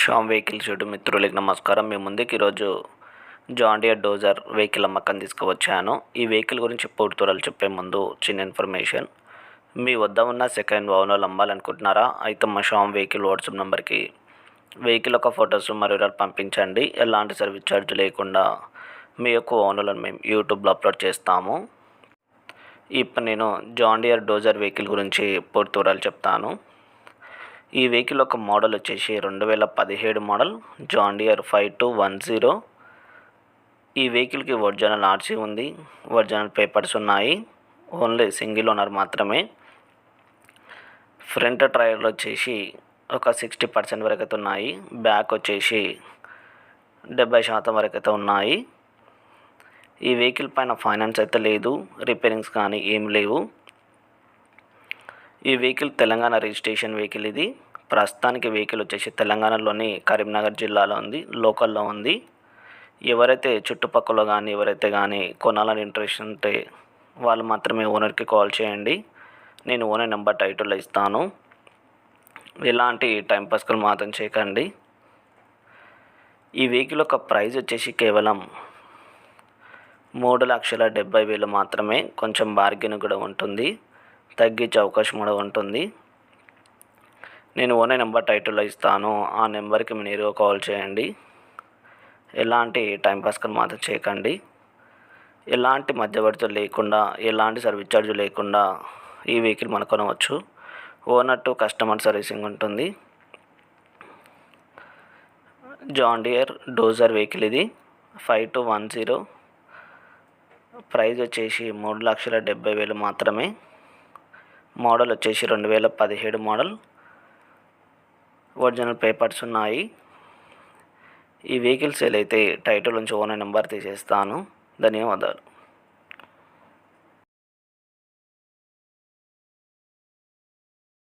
Shyam vehicle shoot. మిత్రులకి నమస్కారం. మీ ముందుకు ఈరోజు జాండియర్ డోజర్ వెహికల్ అమ్మకం తీసుకువచ్చాను. ఈ వెహికల్ గురించి పూర్తురాలు చెప్పే ముందు చిన్న ఇన్ఫర్మేషన్. మీ వద్ద ఉన్న సెకండ్ ఓనర్లు అమ్మాలనుకుంటున్నారా? అయితే మా శ్యామ్ వెహికల్ వాట్సాప్ నెంబర్కి వెహికల్ యొక్క ఫొటోస్ మరియు పంపించండి. ఎలాంటి సర్వీస్ ఛార్జ్ లేకుండా మీ యొక్క ఓనర్లను మేము యూట్యూబ్లో అప్లోడ్ చేస్తాము. ఇప్పుడు నేను జాండియర్ డోజర్ వెహికల్ గురించి పూర్తి వివరాలు చెప్తాను. ఈ వెహికల్ ఒక మోడల్ వచ్చేసి రెండు వేల పదిహేడు model John Deere five two one zero. ఈ వెహికల్కి ఒరిజినల్ ఆర్సీ ఉంది ఒరిజినల్ పేపర్స్ ఉన్నాయి ఓన్లీ సింగిల్ ఓనర్ మాత్రమే. ఫ్రంట్ టైర్లు వచ్చేసి ఒక సిక్స్టీ పర్సెంట్ వరకు అయితే ఉన్నాయి బ్యాక్ వచ్చేసి డెబ్బై శాతం వరకు అయితే ఉన్నాయి. ఈ వెహికల్ పైన ఫైనాన్స్ అయితే లేదు రిపేరింగ్స్ కానీ ఏం లేవు. ఈ వెహికల్ తెలంగాణ రిజిస్ట్రేషన్ వెహికల్ ఇది. ప్రస్తుతానికి వెహికల్ వచ్చేసి తెలంగాణలోని కరీంనగర్ జిల్లాలో ఉంది లోకల్లో ఉంది. ఎవరైతే చుట్టుపక్కల కానీ ఎవరైతే కానీ కొనాలని ఇంట్రెస్ట్ ఉంటే వాళ్ళు మాత్రమే ఓనర్కి కాల్ చేయండి. నేను ఓనర్ నెంబర్ టైటిల్లో ఇస్తాను. ఎలాంటి టైం పాస్కులు మాత్రం చేయకండి. ఈ వెహికల్ యొక్క ప్రైస్ వచ్చేసి కేవలం మూడు లక్షల డెబ్బై వేలు మాత్రమే కొంచెం బార్గెన్ కూడా ఉంటుంది. తగ్గించే అవకాశం కూడా ఉంటుంది. నేను ఓనే నెంబర్ టైటిల్లో ఇస్తాను. ఆ నెంబర్కి మీరు కాల్ చేయండి. ఎలాంటి టైంపాస్కి మాత్రం చేయకండి. ఎలాంటి మధ్యవర్తులు లేకుండా ఎలాంటి సర్వీస్ ఛార్జ్ లేకుండా ఈ వెహికల్ మనం కొనవచ్చు. ఓనర్ టు కస్టమర్ సర్వీసింగ్ ఉంటుంది. జాన్ డియర్ డోజర్ వెహికల్ ఇది. Five two one zero. Price వచ్చేసి మూడు లక్షల డెబ్బై వేలు మాత్రమే. మోడల్ వచ్చేసి రెండు వేల పదిహేడు మోడల్. ఒరిజినల్ పేపర్స్ ఉన్నాయి. ఈ వెహికల్ సేల్ అయితే టైటిల్ నుంచి ఓనర్ నెంబర్ తీసేస్తాను. ధన్యవాదాలు.